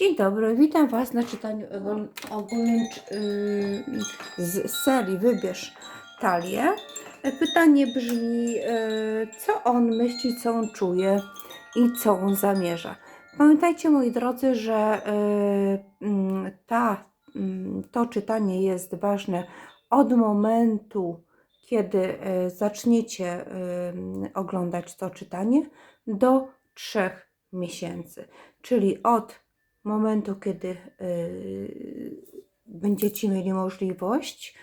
Dzień dobry, witam Was na czytaniu ogól- ogólnym yy, z serii Wybierz talię. Pytanie brzmi, yy, co on myśli, co on czuje i co on zamierza. Pamiętajcie, moi drodzy, że yy, mm, ta, mm, to czytanie jest ważne od momentu, kiedy zaczniecie oglądać to czytanie, do trzech miesięcy. Czyli od momentu, kiedy y, będziecie mieli możliwość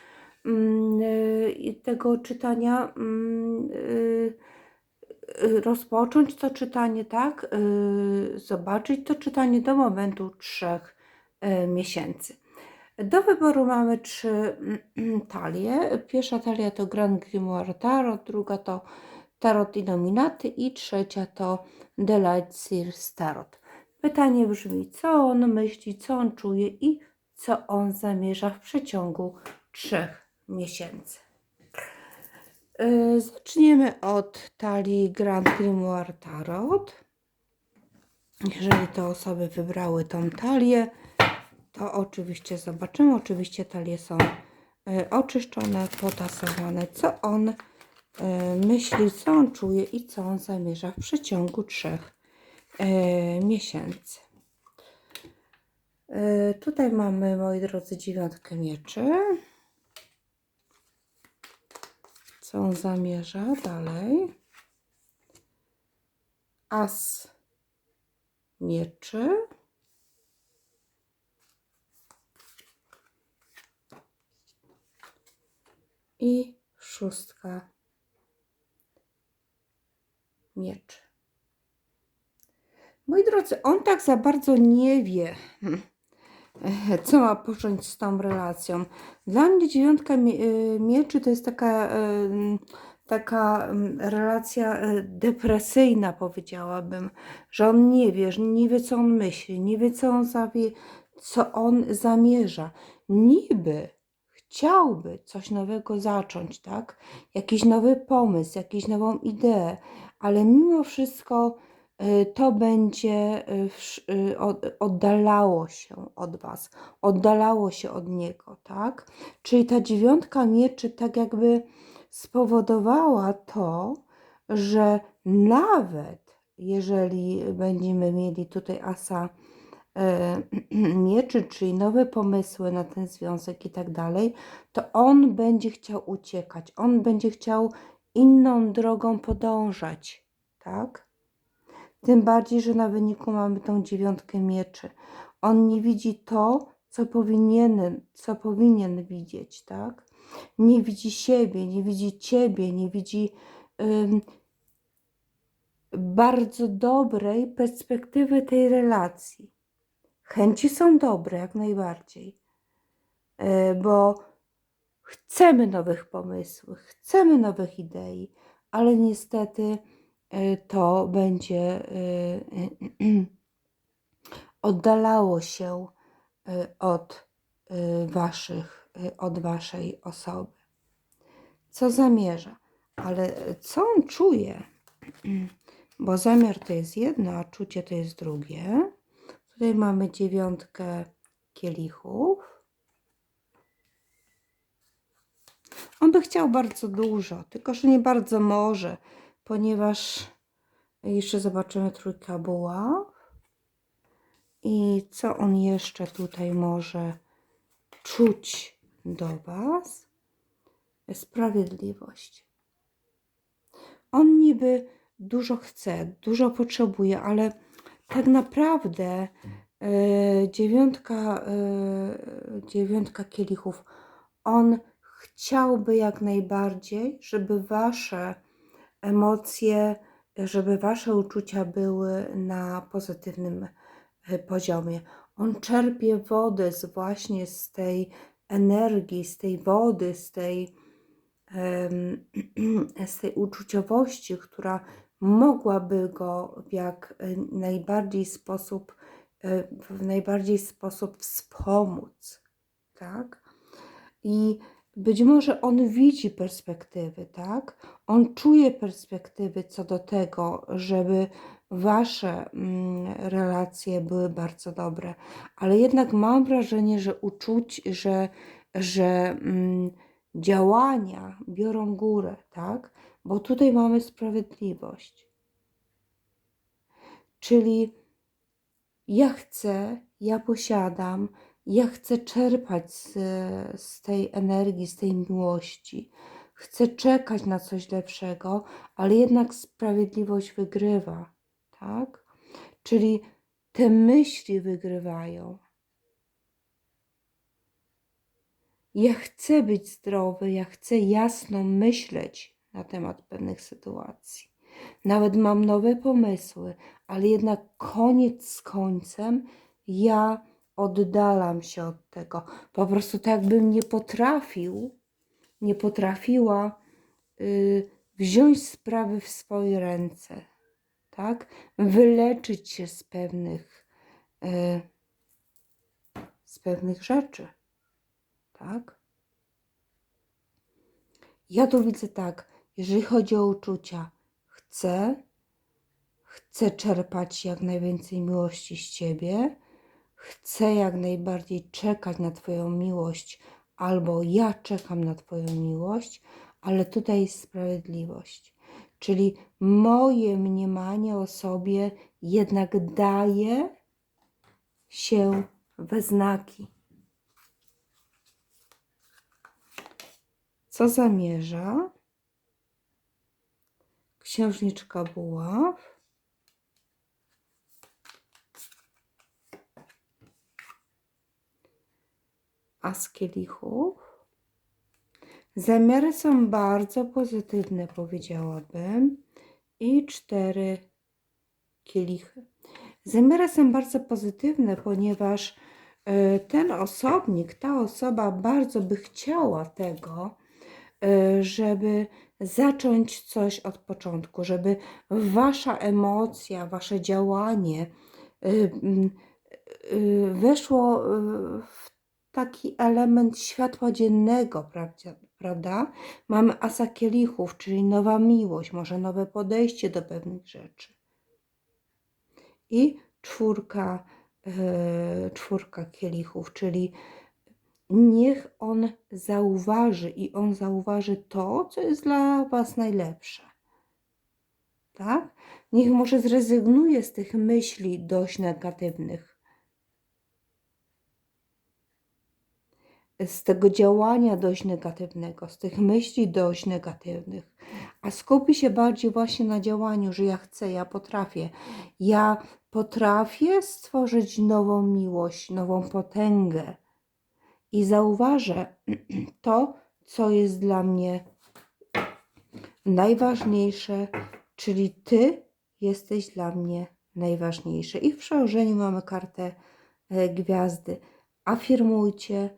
mm, y, tego czytania, mm, y, rozpocząć to czytanie, tak, zobaczyć to czytanie do momentu trzech miesięcy. Do wyboru mamy trzy mm, talie. Pierwsza talia to Grand Grimoire Tarot, druga to Tarot Illuminaty i trzecia to The Light Series Tarot. Pytanie brzmi, co on myśli, co on czuje i co on zamierza w przeciągu trzech miesięcy. Yy, Zaczniemy od talii Grand Grimoire Tarot. Jeżeli te osoby wybrały tą talię, to oczywiście zobaczymy. Oczywiście talie są y, oczyszczone, potasowane. Co on y, myśli, co on czuje i co on zamierza w przeciągu trzech y, miesięcy. Y, Tutaj mamy, moi drodzy, dziewiątkę mieczy. Co on zamierza dalej? As mieczy. I szóstka mieczy. Moi drodzy, on tak za bardzo nie wie, e, co ma począć z tą relacją. Dla mnie dziewiątka y, mieczy to jest taka, em, taka relacja e, depresyjna, powiedziałabym, że on nie wie, że nie wie, co on myśli, nie wie, co on zawie, co on zamierza. Niby chciałby coś nowego zacząć, tak? Jakiś nowy pomysł, jakąś nową ideę, ale mimo wszystko to będzie y, y, od- oddalało się od Was, oddalało się od Niego, tak? Czyli ta dziewiątka mieczy tak jakby spowodowała to, że nawet jeżeli będziemy mieli tutaj asa e, mieczy, czyli nowe pomysły na ten związek i tak dalej, to on będzie chciał uciekać, on będzie chciał inną drogą podążać, tak? Tym bardziej, że na wyniku mamy tą dziewiątkę mieczy. On nie widzi to, co powinien, co powinien widzieć, tak? Nie widzi siebie, nie widzi ciebie, nie widzi bardzo dobrej perspektywy tej relacji. Chęci są dobre, jak najbardziej, e, bo chcemy nowych pomysłów, chcemy nowych idei, ale niestety to będzie e, oddalało się e, od waszych, od waszej osoby. Co zamierza? Ale co on czuje? Bo zamiar to jest jedno, a czucie to jest drugie. Tutaj mamy dziewiątkę kielichów. On by chciał bardzo dużo, tylko że nie bardzo może, ponieważ jeszcze zobaczymy trójka buław. I co on jeszcze tutaj może czuć do Was? Sprawiedliwość. On niby dużo chce, dużo potrzebuje, ale tak naprawdę e, dziewiątka, e, dziewiątka kielichów, on chciałby jak najbardziej, żeby wasze emocje, żeby wasze uczucia były na pozytywnym e, poziomie. On czerpie wodę z właśnie z tej energii, z tej wody, z tej, z tej uczuciowości, która mogłaby go w jak e, najbardziej sposób, e, w najbardziej sposób wspomóc, tak? I być może on widzi perspektywy, tak? On czuje perspektywy co do tego, żeby wasze mm, relacje były bardzo dobre, ale jednak mam wrażenie, że uczuć, że, że mm, działania biorą górę, tak? Bo tutaj mamy sprawiedliwość. Czyli ja chcę, ja posiadam, ja chcę czerpać z, z tej energii, z tej miłości. Chcę czekać na coś lepszego, ale jednak sprawiedliwość wygrywa, tak? Czyli te myśli wygrywają. Ja chcę być zdrowy, ja chcę jasno myśleć na temat pewnych sytuacji. Nawet mam nowe pomysły, ale jednak koniec z końcem ja oddalam się od tego. Po prostu tak jakbym nie potrafił, nie potrafiła y, wziąć sprawy w swoje ręce, tak? Wyleczyć się z pewnych, y, z pewnych rzeczy, tak? Ja tu widzę tak, jeżeli chodzi o uczucia, chcę, chcę czerpać jak najwięcej miłości z Ciebie, chcę jak najbardziej czekać na Twoją miłość, albo ja czekam na Twoją miłość, ale tutaj jest sprawiedliwość. Czyli moje mniemanie o sobie jednak daje się we znaki. Co zamierza? Księżniczka buław. As kielichów. Zamiary są bardzo pozytywne, powiedziałabym. I cztery kielichy. Zamiary są bardzo pozytywne, ponieważ e, ten osobnik, ta osoba bardzo by chciała tego, e, żeby zacząć coś od początku, żeby wasza emocja, wasze działanie y, weszło w taki element światła dziennego, prawda? Mamy asa kielichów, czyli nowa miłość, może nowe podejście do pewnych rzeczy. I czwórka, czwórka kielichów, czyli niech on zauważy i on zauważy to, co jest dla Was najlepsze. Tak? Niech może zrezygnuje z tych myśli dość negatywnych. Z tego działania dość negatywnego, z tych myśli dość negatywnych, a skupi się bardziej właśnie na działaniu, że ja chcę, ja potrafię. Ja potrafię stworzyć nową miłość, nową potęgę i zauważę to, co jest dla mnie najważniejsze, czyli Ty jesteś dla mnie najważniejszy. I w przełożeniu mamy kartę e, gwiazdy. Afirmujcie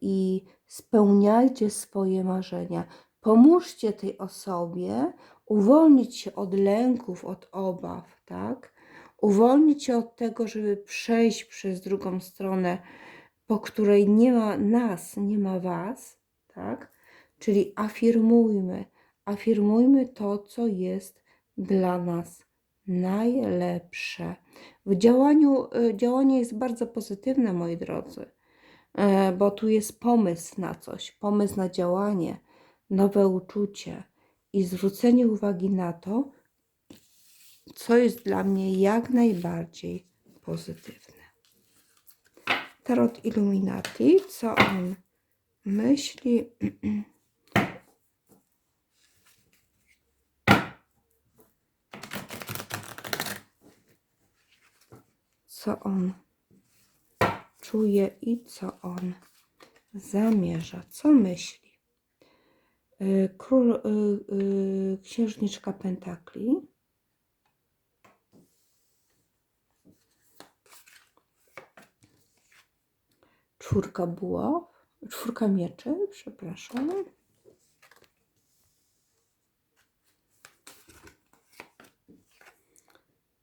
i spełniajcie swoje marzenia. Pomóżcie tej osobie uwolnić się od lęków, od obaw, tak? Uwolnić się od tego, żeby przejść przez drugą stronę po której nie ma nas, nie ma was, tak? Czyli afirmujmy, afirmujmy to, co jest dla nas najlepsze. W działaniu, e, działanie jest bardzo pozytywne, moi drodzy, bo tu jest pomysł na coś, pomysł na działanie, nowe uczucie i zwrócenie uwagi na to, co jest dla mnie jak najbardziej pozytywne. Tarot Illuminati, co on myśli. Co on czuje i co on zamierza, co myśli. Y, król, y, y, księżniczka Pentakli. czwórka buław, czwórka mieczy, przepraszam.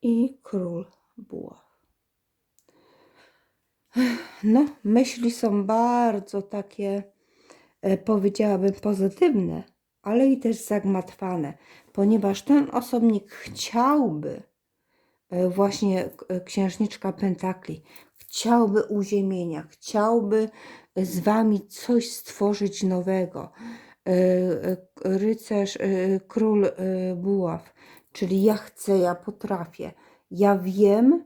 I król buław. No, myśli są bardzo takie, e, powiedziałabym, pozytywne, ale i też zagmatwane. ponieważ ten osobnik chciałby, e, właśnie k- księżniczka Pentakli, chciałby uziemienia, chciałby z wami coś stworzyć nowego. E, e, Rycerz, e, król e, buław, czyli ja chcę, ja potrafię, ja wiem,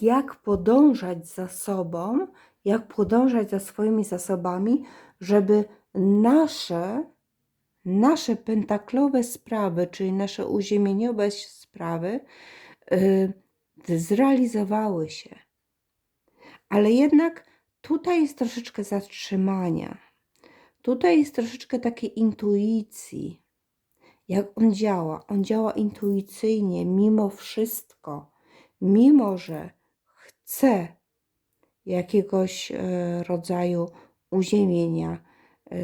jak podążać za sobą, jak podążać za swoimi zasobami, żeby nasze, nasze pentaklowe sprawy, czyli nasze uziemieniowe sprawy, y, zrealizowały się. Ale jednak tutaj jest troszeczkę zatrzymania. Tutaj jest troszeczkę takiej intuicji. Jak on działa? On działa intuicyjnie, mimo wszystko, mimo że chce jakiegoś e, rodzaju uziemienia, e,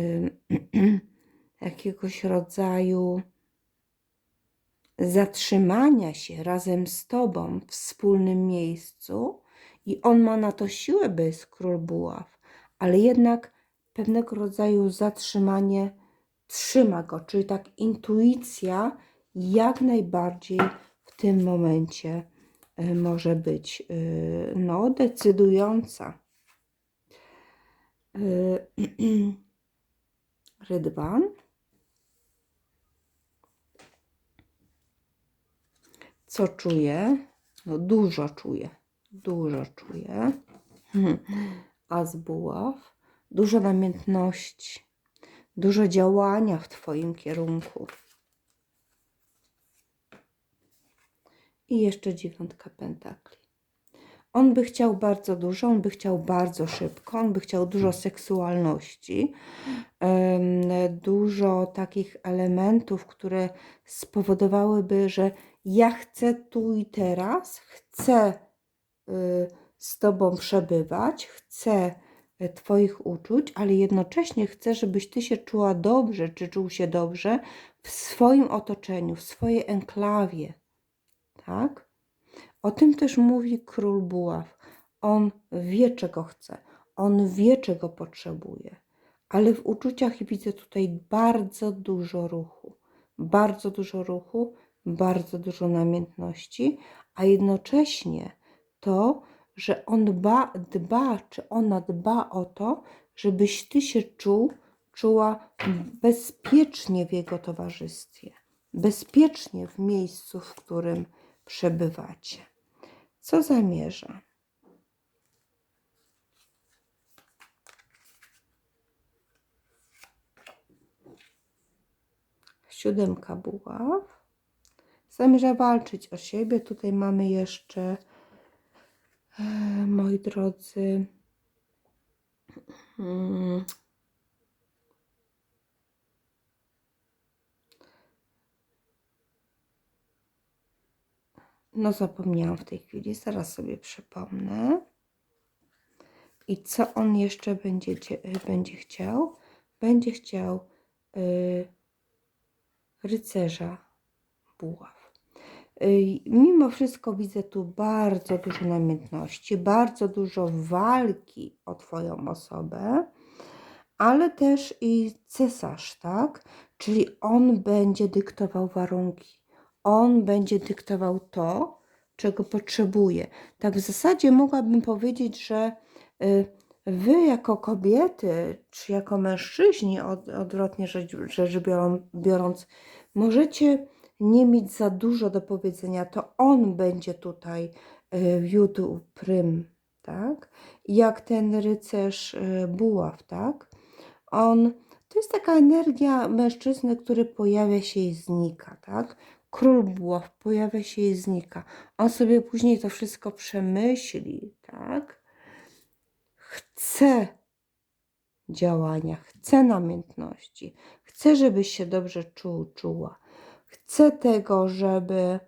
jakiegoś rodzaju zatrzymania się razem z Tobą w wspólnym miejscu i on ma na to siłę, by jest król buław, ale jednak pewnego rodzaju zatrzymanie trzyma go, czyli tak intuicja jak najbardziej w tym momencie może być y, no, decydująca. Y, Rydwan. Co czuję? No dużo czuję. Dużo czuję. A z buław? Dużo namiętności. Dużo działania w Twoim kierunku. I jeszcze dziewiątka pentakli. On by chciał bardzo dużo, on by chciał bardzo szybko, on by chciał dużo seksualności, dużo takich elementów, które spowodowałyby, że ja chcę tu i teraz, chcę y, z Tobą przebywać, chcę y, Twoich uczuć, ale jednocześnie chcę, żebyś Ty się czuła dobrze, czy czuł się dobrze w swoim otoczeniu, w swojej enklawie. Tak? O tym też mówi król Buław. On wie, czego chce, on wie, czego potrzebuje, ale w uczuciach widzę tutaj bardzo dużo ruchu. Bardzo dużo ruchu, bardzo dużo namiętności, a jednocześnie to, że on dba, dba, czy ona dba o to, żebyś ty się czuł, czuła bezpiecznie w jego towarzystwie, bezpiecznie w miejscu, w którym przebywacie. Co zamierza? Siódemka buław. Zamierza walczyć o siebie. Tutaj mamy jeszcze, e, moi drodzy, No zapomniałam w tej chwili, zaraz sobie przypomnę. I co on jeszcze będzie, dzie- będzie chciał? Będzie chciał y, rycerza buław. Y, mimo wszystko widzę tu bardzo dużo namiętności, bardzo dużo walki o Twoją osobę, ale też i cesarz, tak? Czyli on będzie dyktował warunki on będzie dyktował to, czego potrzebuje. Tak w zasadzie mogłabym powiedzieć, że y, wy jako kobiety, czy jako mężczyźni, od, odwrotnie rzecz, rzecz biorą- biorąc, możecie nie mieć za dużo do powiedzenia, to on będzie tutaj y, wiódł prym, tak? Jak ten rycerz y, buław, tak? On, to jest taka energia mężczyzny, który pojawia się i znika, tak? Król buław pojawia się i znika. On sobie później to wszystko przemyśli, tak? Chce działania, chce namiętności, chce, żebyś się dobrze czuł, czuła. Chce tego, żeby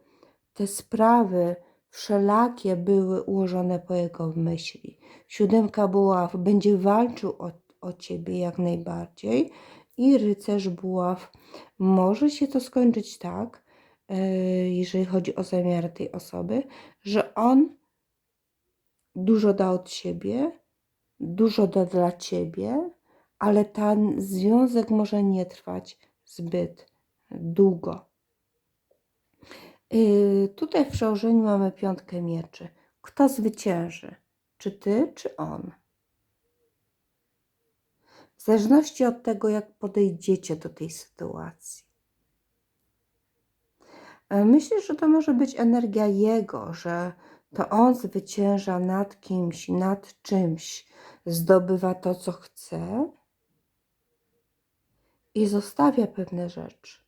te sprawy wszelakie były ułożone po jego myśli. Siódemka buław będzie walczył o, o ciebie jak najbardziej i rycerz buław może się to skończyć tak, jeżeli chodzi o zamiary tej osoby, że on dużo da od siebie, dużo da dla ciebie, ale ten związek może nie trwać zbyt długo. Yy, tutaj w przełożeniu mamy piątkę mieczy. Kto zwycięży? Czy ty, czy on? W zależności od tego, jak podejdziecie do tej sytuacji. E, Myślę, że to może być energia jego, że to on zwycięża nad kimś, nad czymś, zdobywa to, co chce i zostawia pewne rzeczy.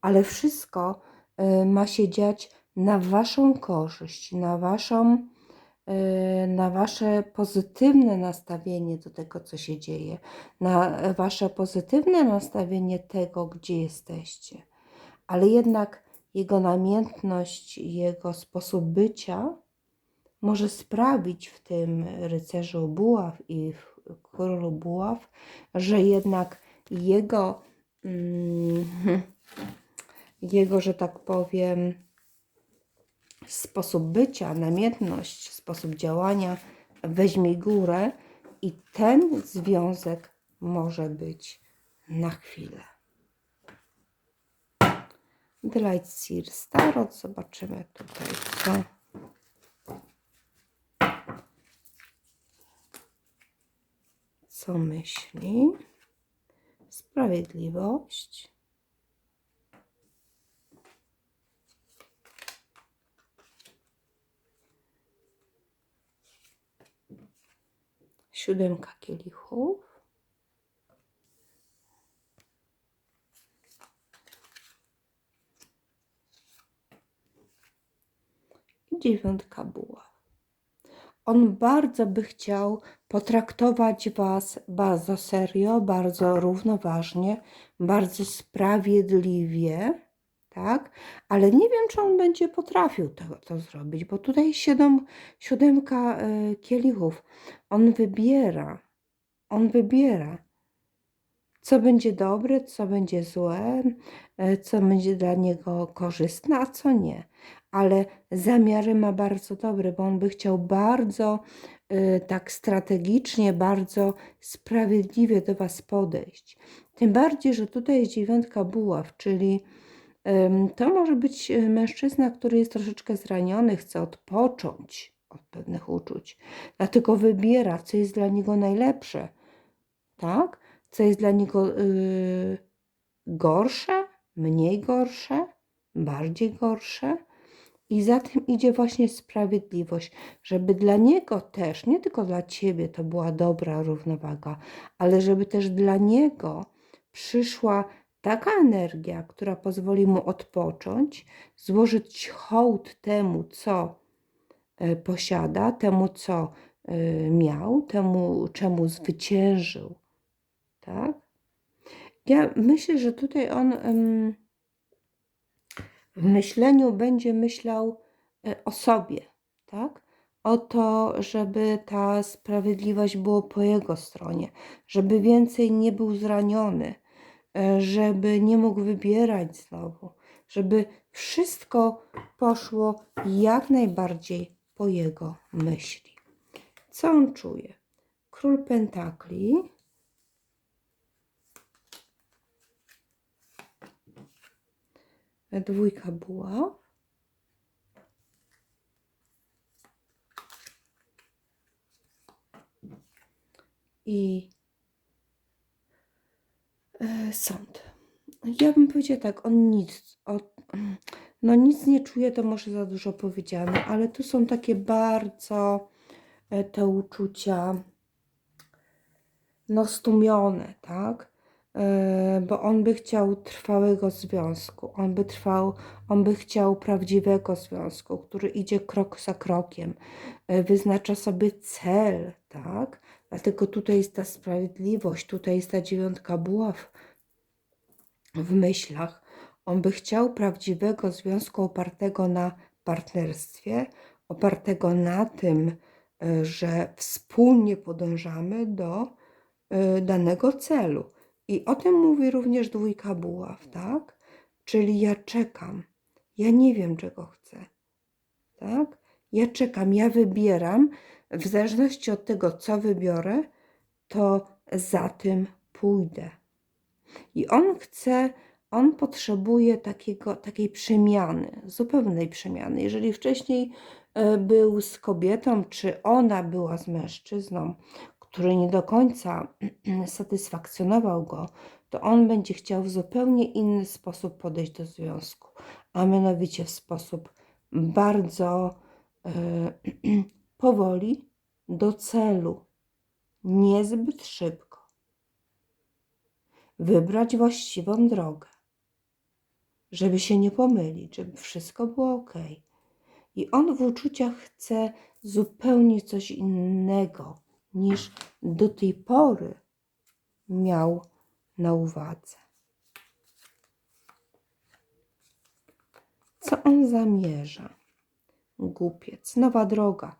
Ale wszystko y, ma się dziać na waszą korzyść, na waszą y, na wasze pozytywne nastawienie do tego, co się dzieje, na wasze pozytywne nastawienie tego, gdzie jesteście. Ale jednak jego namiętność, jego sposób bycia może sprawić w tym rycerzu buław i w królu buław, że jednak jego, mm, jego, że tak powiem, sposób bycia, namiętność, sposób działania weźmie górę i ten związek może być na chwilę. Delight Seer Starot, zobaczymy tutaj co. Co myśli? Sprawiedliwość. Siódemka kielichów. I dziewiątka buław. On bardzo by chciał potraktować Was bardzo serio, bardzo równoważnie, bardzo sprawiedliwie, tak? Ale nie wiem, czy on będzie potrafił tego, to zrobić, bo tutaj siedem, siódemka e, kielichów. On wybiera, on wybiera, co będzie dobre, co będzie złe, e, co będzie dla niego korzystne, a co nie. Ale zamiary ma bardzo dobre, bo on by chciał bardzo y, tak strategicznie, bardzo sprawiedliwie do Was podejść. Tym bardziej, że tutaj jest dziewiątka buław, czyli to może być y, mężczyzna, który jest troszeczkę zraniony, chce odpocząć od pewnych uczuć. Dlatego wybiera, co jest dla niego najlepsze, tak? Co jest dla niego y, gorsze, mniej gorsze, bardziej gorsze. I za tym idzie właśnie sprawiedliwość, żeby dla niego też, nie tylko dla ciebie to była dobra równowaga, ale żeby też dla niego przyszła taka energia, która pozwoli mu odpocząć, złożyć hołd temu, co e, posiada, temu, co e, miał, temu, czemu zwyciężył. Tak? Ja myślę, że tutaj on. w myśleniu będzie myślał e, o sobie, tak? O to, żeby ta sprawiedliwość była po jego stronie, żeby więcej nie był zraniony, e, żeby nie mógł wybierać znowu, żeby wszystko poszło jak najbardziej po jego myśli. Co on czuje? Król Pentakli. Dwójka buław. I e, sąd. Ja bym powiedziała tak, on nic, no nic nie czuje, to może za dużo powiedziane, ale tu są takie bardzo e, te uczucia no stumione, tak? E, bo on by chciał trwałego związku, on by trwał, on by chciał prawdziwego związku, który idzie krok za krokiem, e, wyznacza sobie cel, tak? Dlatego tutaj jest ta sprawiedliwość, tutaj jest ta dziewiątka buław w myślach. On by chciał prawdziwego związku opartego na partnerstwie, opartego na tym, e, że wspólnie podążamy do danego celu. I o tym mówi również dwójka buław, tak? Czyli ja czekam, ja nie wiem, czego chcę, tak? Ja czekam, ja wybieram, w zależności od tego, co wybiorę, to za tym pójdę. I on chce, on potrzebuje takiego, takiej przemiany, zupełnej przemiany. Jeżeli wcześniej e, był z kobietą, czy ona była z mężczyzną, który nie do końca satysfakcjonował go, to on będzie chciał w zupełnie inny sposób podejść do związku, a mianowicie w sposób bardzo e, powoli, do celu, niezbyt szybko. Wybrać właściwą drogę, żeby się nie pomylić, żeby wszystko było ok. I on w uczuciach chce zupełnie coś innego niż do tej pory miał na uwadze. Co on zamierza? Głupiec, nowa droga.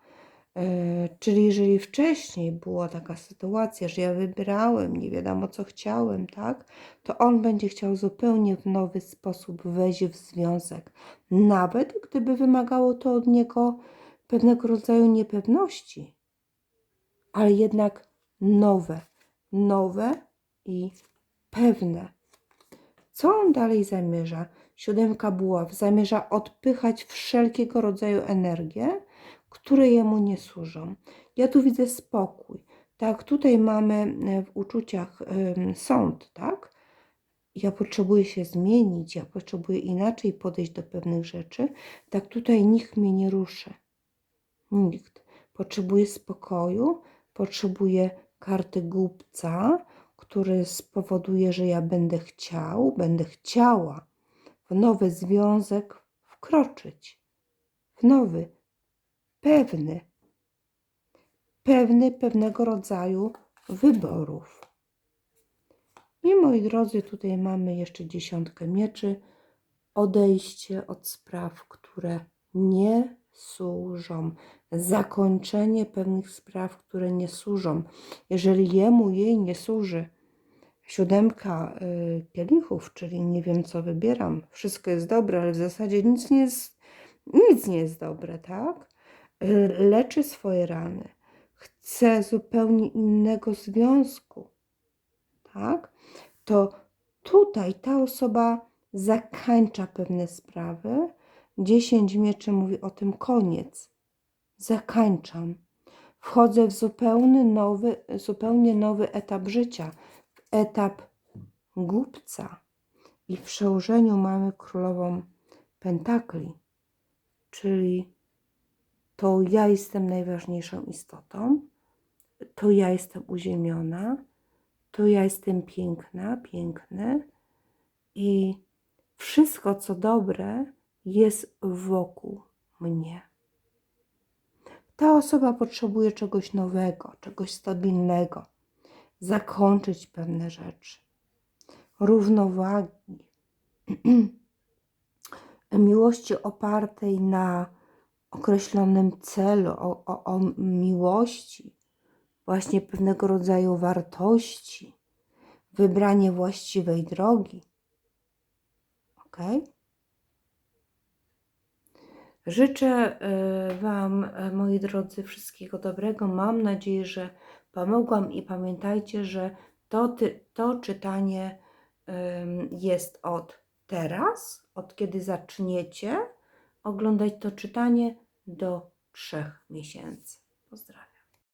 E, Czyli jeżeli wcześniej była taka sytuacja, że ja wybierałem, nie wiadomo co chciałem, tak, to on będzie chciał zupełnie w nowy sposób wejść w związek, nawet gdyby wymagało to od niego pewnego rodzaju niepewności, ale jednak nowe, nowe i pewne. Co on dalej zamierza? Siódemka buław zamierza odpychać wszelkiego rodzaju energię, które jemu nie służą. Ja tu widzę spokój. Tak, tutaj mamy e, w uczuciach sąd, tak? Ja potrzebuję się zmienić, ja potrzebuję inaczej podejść do pewnych rzeczy. Tak, tutaj nikt mnie nie ruszy. Nikt. Potrzebuję spokoju, potrzebuję karty głupca, który spowoduje, że ja będę chciał, będę chciała w nowy związek wkroczyć. W nowy, pewny, pewny pewnego rodzaju wyborów. I moi drodzy, tutaj mamy jeszcze dziesiątkę mieczy, odejście od spraw, które nie służą, zakończenie pewnych spraw, które nie służą. Jeżeli jemu jej nie służy, siódemka y, kielichów, czyli nie wiem co wybieram, wszystko jest dobre, ale w zasadzie nic nie jest, nic nie jest dobre, tak? Y, Leczy swoje rany, chce zupełnie innego związku, tak? To tutaj ta osoba zakańcza pewne sprawy. Dziesięć mieczy mówi o tym koniec. Zakańczam. Wchodzę w zupełnie nowy, zupełnie nowy etap życia. Etap głupca. I w przełożeniu mamy królową pentakli, czyli to ja jestem najważniejszą istotą, to ja jestem uziemiona, to ja jestem piękna, piękny i wszystko, co dobre, jest wokół mnie. Ta osoba potrzebuje czegoś nowego, czegoś stabilnego, zakończyć pewne rzeczy, równowagi, miłości opartej na określonym celu, o, o, o miłości, właśnie pewnego rodzaju wartości, wybranie właściwej drogi. Ok? Życzę e, Wam, e, moi drodzy, wszystkiego dobrego. Mam nadzieję, że pomogłam i pamiętajcie, że to, ty, to czytanie jest od teraz, od kiedy zaczniecie oglądać to czytanie do trzech miesięcy. Pozdrawiam.